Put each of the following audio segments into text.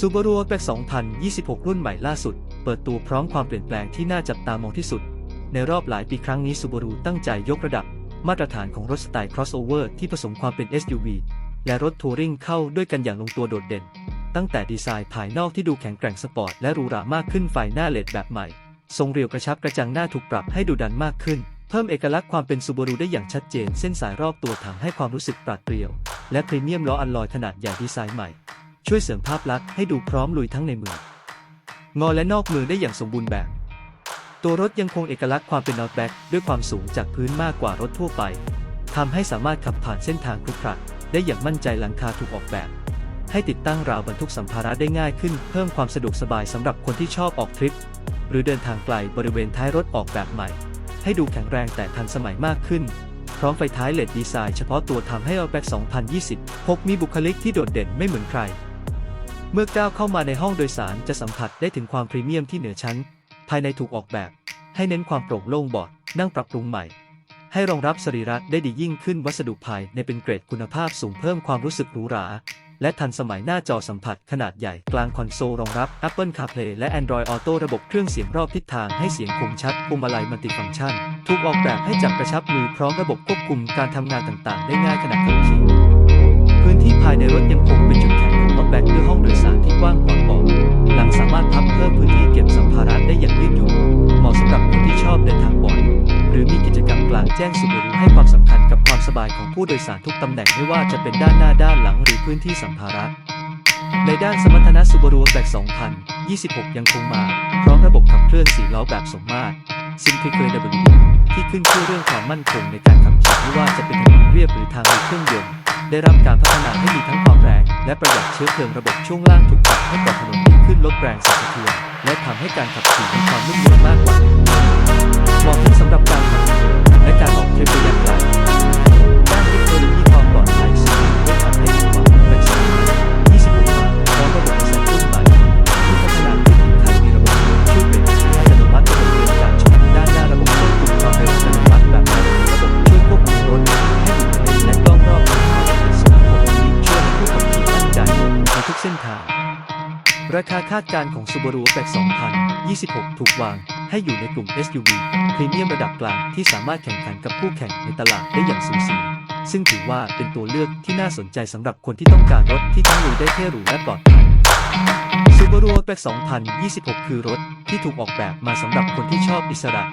Subaru Outback 2026 รุ่นใหม่ล่าสุด เปิดตัวพร้อมความเปลี่ยนแปลงที่น่าจับตามองที่สุด ในรอบหลายปีครั้งนี้ Subaru ตั้งใจยกระดับ มาตรฐานของรถสไตล์ crossover ที่ผสมความเป็น SUV และรถทัวริงเข้าด้วยกันอย่างลงตัวโดดเด่น ตั้งแต่ดีไซน์ภายนอกที่ดูแข็งแกร่งสปอร์ตและหรูหรามากขึ้นไฟหน้าเลดแบบใหม่ ทรงเรียวกระชับกระจังหน้าถูกปรับให้ดูดันมากขึ้น เพิ่มเอกลักษณ์ความเป็นซูบารุได้อย่างชัดเจน เส้นสายรอบตัวถังให้ความรู้สึกปราดเปรียว และพรีเมียมล้ออัลลอยขนาดใหญ่ดีไซน์ใหม่ ช่วยเสริมภาพลักษณ์ให้ดูพร้อมลุยทั้งในเมืองงอและนอกเมืองได้อย่างสมบูรณ์แบบ ตัวรถยังคงเอกลักษณ์ความเป็น Outback ด้วยความสูงจากพื้นมากกว่ารถทั่วไปทำให้สามารถขับผ่านเส้นทางครุขระได้อย่างมั่นใจหลังคาถูกออกแบบ ให้ติดตั้งราวบรรทุกสัมภาระได้ง่ายขึ้น เพิ่มความสะดวกสบายสำหรับคนที่ชอบออกทริป หรือเดินทางไกลบริเวณท้ายรถออกแบบใหม่ ให้ดูแข็งแรงแต่ทันสมัยมากขึ้น พร้อมไฟท้ายเลดดีไซน์เฉพาะตัวทำให้ Outback 2020พกมีบุคลิกที่โดดเด่นไม่เหมือนใคร เมื่อก้าวเข้ามาในห้องโดยสารจะสัมผัสได้ถึงความพรีเมียมที่เหนือชั้น ภายในถูกออกแบบ ให้เน้นความโปร่งโล่งบาะนั่งปรับปรุงใหม่ ให้รองรับสรีระได้ดียิ่งขึ้นวัสดุภายในเป็นเกรดคุณภาพสูงเพิ่มความรู้สึกหรูหรา และทันสมัยหน้าจอสัมผัสขนาดใหญ่กลางคอนโซลรองรับ Apple CarPlay และ Android Auto ระบบเครื่องเสียงรอบทิศทางให้เสียงคมชัดพวงมาลัยมัลติฟังก์ชัน ถูกออกแบบให้จับกระชับมือพร้อมระบบควบคุมการทำงานต่างๆ ได้ง่ายขณะขับขี่พื้นที่ภายในรถยังคงเป็น เหมาะสำหรับคนที่ชอบเดินทางบ่อย หรือมีกิจกรรมกลางแจ้งสุบรุให้ความสำคัญกับความสบายของผู้โดยสารทุกตำแหน่งไม่ว่าจะเป็นด้านหน้าด้านหลังหรือพื้นที่สัมภาระ ในด้านสมรรถนะ Subaru Outback 2026 ยังคงมา พร้อมระบบขับเคลื่อน4ล้อแบบสมมาตร Simplified WD ที่ขึ้นชื่อเรื่องความมั่นคงในการขับขี่ไม่ว่าจะเป็นถนนเรียบหรือทางมีเครื่องยนต์ได้รับการพัฒนาให้มีทั้งความแรง และประหยัดเชื้อเพลิงระบบช่วงล่างถูกปรับให้กาะถนนดีขึ้นลดแรงสั่นสะเทือนและทำให้การขับขี่มีความนุ่มนวลมาก ใจในทุกเส้นทาง ราคาคาดการณ์ของ Subaru Outback 2026 ถูกวางให้อยู่ในกลุ่ม SUV พรีเมียมระดับกลางที่สามารถแข่งขันกับคู่แข่งในตลาดได้อย่างสูสี ซึ่งถือว่าเป็นตัวเลือกที่น่าสนใจสำหรับคนที่ต้องการรถที่ทั้งลุยได้เท่หรูและปลอดภัย Subaru Outback 2026 คือรถที่ถูกออกแบบมาสำหรับคนที่ชอบอิสระ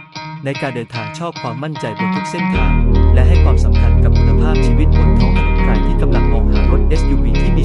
ในการเดินทางชอบความมั่นใจบนทุกเส้นทาง และให้ความสำคัญกับคุณภาพชีวิตบนท้องถนน SUV ที่มี